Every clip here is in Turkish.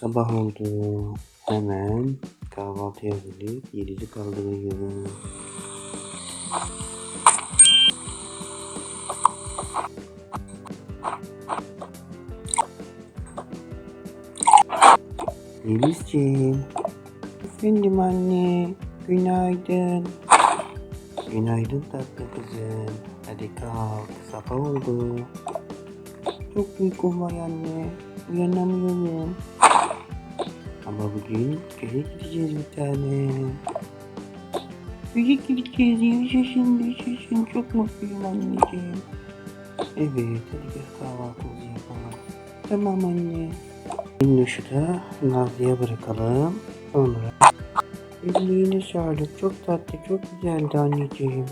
Sabah oldu. Hemen kahvaltı hazırlayıp yedici kaldırıyorum. Melisciğim. Efendim anne. Günaydın. Günaydın tatlı kızım. Hadi kalk. Sabah oldu. Çok uykum var anne. Uyanamıyorum. Ama bugün köye gideceğiz bir tane. Köye gideceğiz. Yaşasın yaşasın. Çok mutluyum anneciğim. Evet hadi gel kahvaltımızı yapalım. Tamam anne. Minnoş'u da Nazlı'ya bırakalım. Sonra Elliğine sağlık. Çok tatlı, çok güzeldi anneciğim.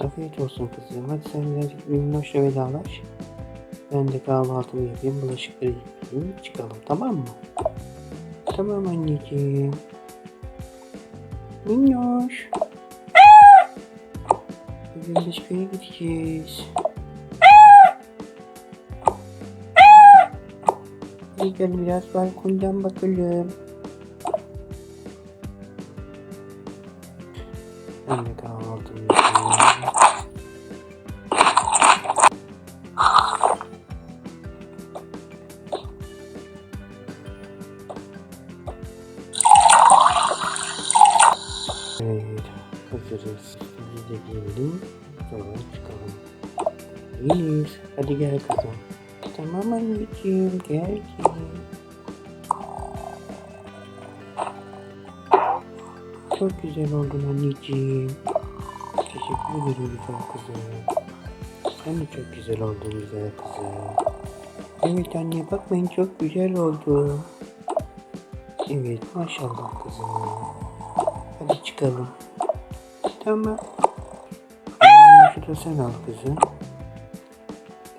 Afiyet olsun kızım. Hadi sen birazcık Minnoş'la vedalaş. Ben de kahvaltımı yapayım, bulaşıkları yıkayayım, çıkalım tamam mı? Tamam anneciğim. Minnoş. Bugün köye gideceğiz. Hadi gel biraz balkondan bakalım. Ben de kahvaltımı yapayım. Evet, hazırız. Biz de giyelim. Sonra çıkalım. İyiyiz. Hadi gel kızım. Tamam anneciğim, geldim. Çok güzel oldun anneciğim. Teşekkür ederim güzel kızım. Sen de çok güzel oldun güzel kızım. Evet anne bakmayın çok güzel oldu. Evet maşallah kızım. Hadi çıkalım. Tamam. Şu da sen al kızım.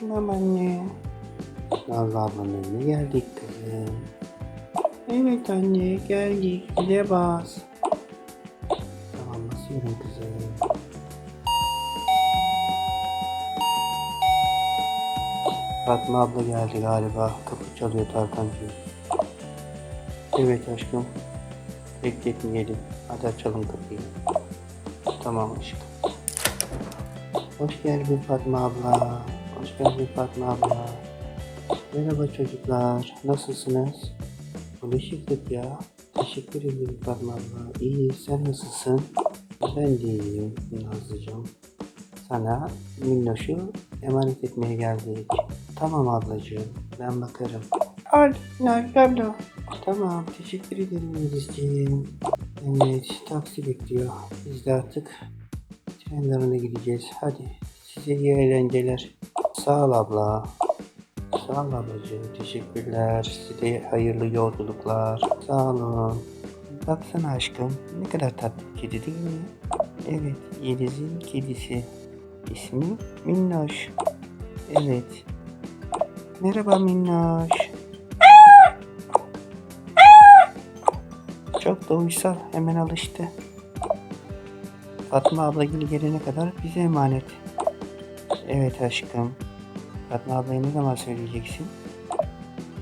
Tamam anne. Nazlı ablanın geldik kızım. Evet anne geldik. Zile bas. Fatma abla geldi galiba. Kapı çalıyor Tarkancığım. Evet aşkım. Bekletmeyelim. Hadi açalım kapıyı. Tamam aşkım. Hoş geldin Fatma abla. Hoş geldin Fatma abla. Merhaba çocuklar. Nasılsınız? Bulaşıklık ya. Teşekkür ederim Fatma abla. İyi. Sen nasılsın? Ben de iyiyim Nazlıcığım. Sana Minnoş'u emanet etmeye geldik. Tamam ablacığım. Ben bakarım. Al Nazlı abla. Tamam. Teşekkür ederim Melisciğim. Evet. Taksi bekliyor. Biz de artık tren garına gideceğiz. Hadi. Size iyi eğlenceler. Sağ ol abla. Sağ ol ablacığım. Teşekkürler. Size hayırlı yolculuklar. Sağ olun. Baksana aşkım. Ne kadar tatlı bir kedi değil mi? Evet. Yeliz'in kedisi. İsmi Minnoş. Evet. Merhaba Minnoş. Çok da uysal. Hemen alıştı. Fatma abla gelene kadar bize emanet. Evet aşkım. Fatma ablaya ne zaman söyleyeceksin?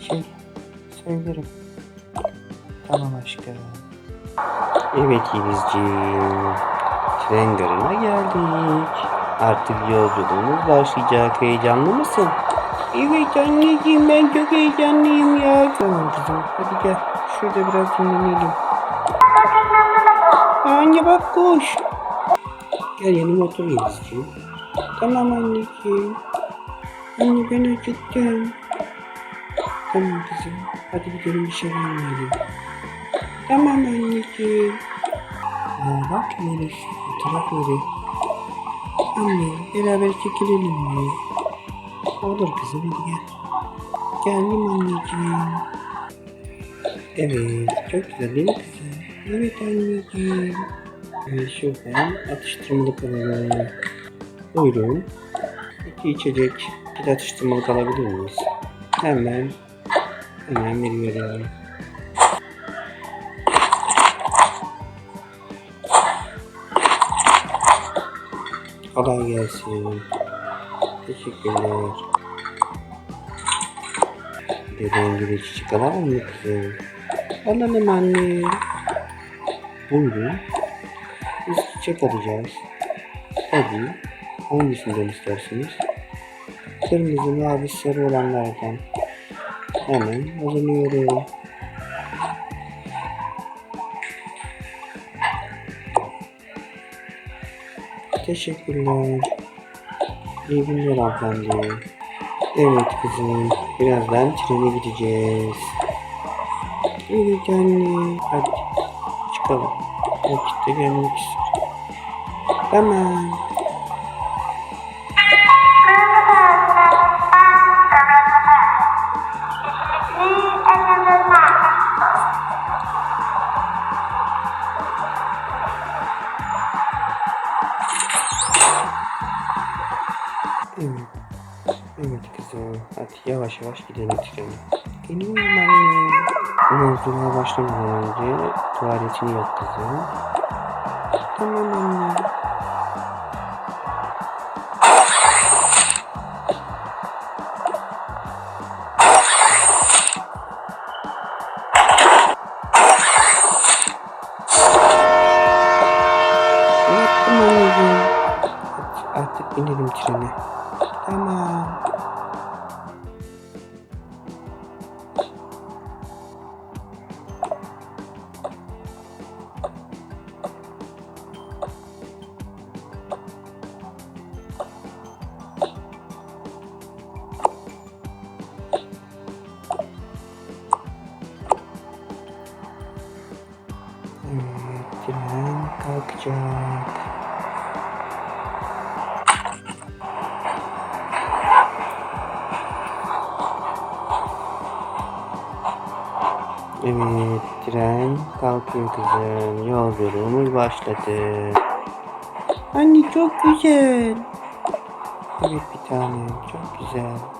Şey, söylerim. Tamam aşkım. Evet Yelizciğim. Tren garına geldik. Artık yolculuğumuz başlayacak. Heyecanlı mısın? Evet anneciğim ben çok heyecanlıyım ya. Tamam kızım hadi gel. Şurada biraz dinlenelim. Anne bak koş. Gel yanıma otur Yelizciğim. Tamam anneciğim. Anne ben acıktım. Tamam kızım. Hadi gidelim bir şey yemeyelim. Tamam anneciğim. Ya bak Melis. Fotoğraf yeri. Anne beraber çekilelim mi? Olur kızım hadi gel. Geldim anneciğim. Evet çok güzel değil mi kızım? Evet anneciğim. Evet şuradan atıştırmalık alalım. Buyurun. İki içecek, bir de atıştırmalık alabilir miyiz? Hemen, hemen veriyorum. Kolay gelsin. Teşekkürler. Dediğin gibi çiçek alalım mı kızım? Alalım anne. Buyurun. Biz çiçek alacağız. Hadi. Hangisinden istersiniz? Kırmızı, mavi, sarı olanlardan. Hemen hazırlıyorum. Teşekkürler. İyi günler hanımefendi. Evet kızım. Birazdan trene gideceğiz. Evet anne. Hadi çıkalım. Vakitte gelmek istiyorum. Tamam. Yavaş yavaş gidelim trene. Geliyorum anne. Yolculuğa başlamadan önce tuvaletini yap kızım. Tamam anne. Artık binelim trene. Tamam. Evet, tren kalkıyor kızım. Yolculuğumuz başladı. Anne çok güzel. Evet bir tanem, çok güzel.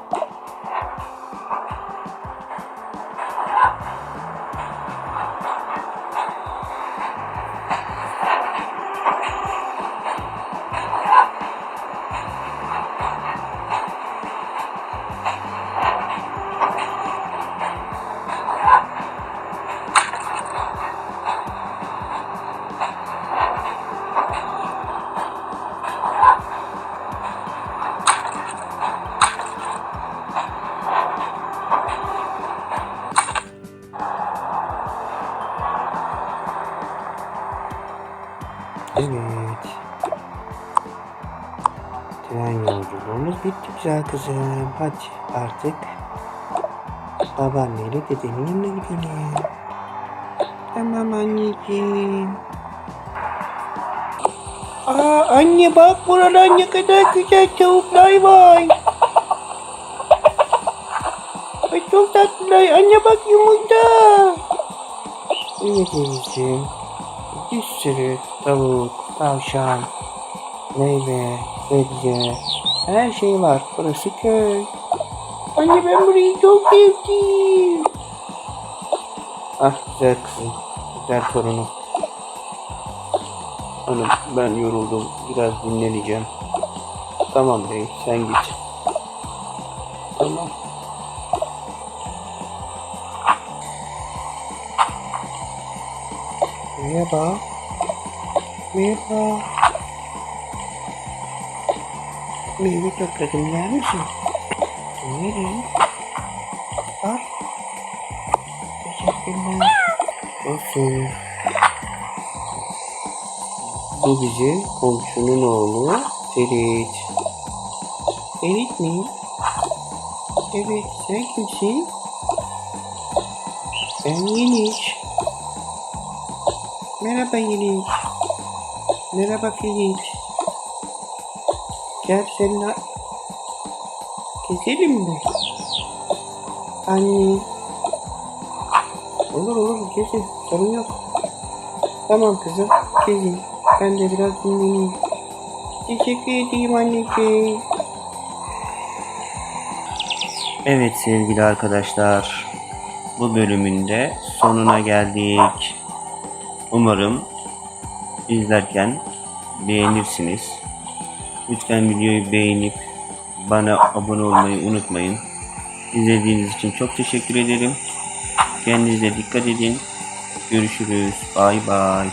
Tren yolculuğumuz bitti güzel kızım. Hadi artık babaanneyle dedenin yanına gidelim. Tamam anneciğim. Aa anne bak burada ne kadar güzel tavuklar var. Ay çok tatlılar. Anne bak yumurta. Evet anneciğim. Bir sürü tavuk, tavşan, meyve, sebze, her şey var. Burası köy. Anne ben burayı çok sevdim. Ah güzel kızım, güzel torunum. Hanım ben yoruldum, biraz dinleneceğim. Tamam bey, sen git. Tamam. Merhaba. Merhaba. Meyve topladım yer misin? Yerim. Al. Teşekkürler. Olsun. Bu bizim komşunun oğlu Ferit. Ferit mi? Evet, sen kimsin? Ben Yeniç. Merhaba Yeniç. Merhaba Ferit. Gel seninle gezelim mi? Anne. Olur olur gezin. Sorun yok. Tamam kızım. Gezin. Ben de biraz dinleneyim. Teşekkür edeyim anneciğim. Evet sevgili arkadaşlar. Bu bölümün de sonuna geldik. Umarım izlerken beğenirsiniz. Lütfen videoyu beğenip bana abone olmayı unutmayın. İzlediğiniz için çok teşekkür ederim. Kendinize dikkat edin. Görüşürüz. Bay bay.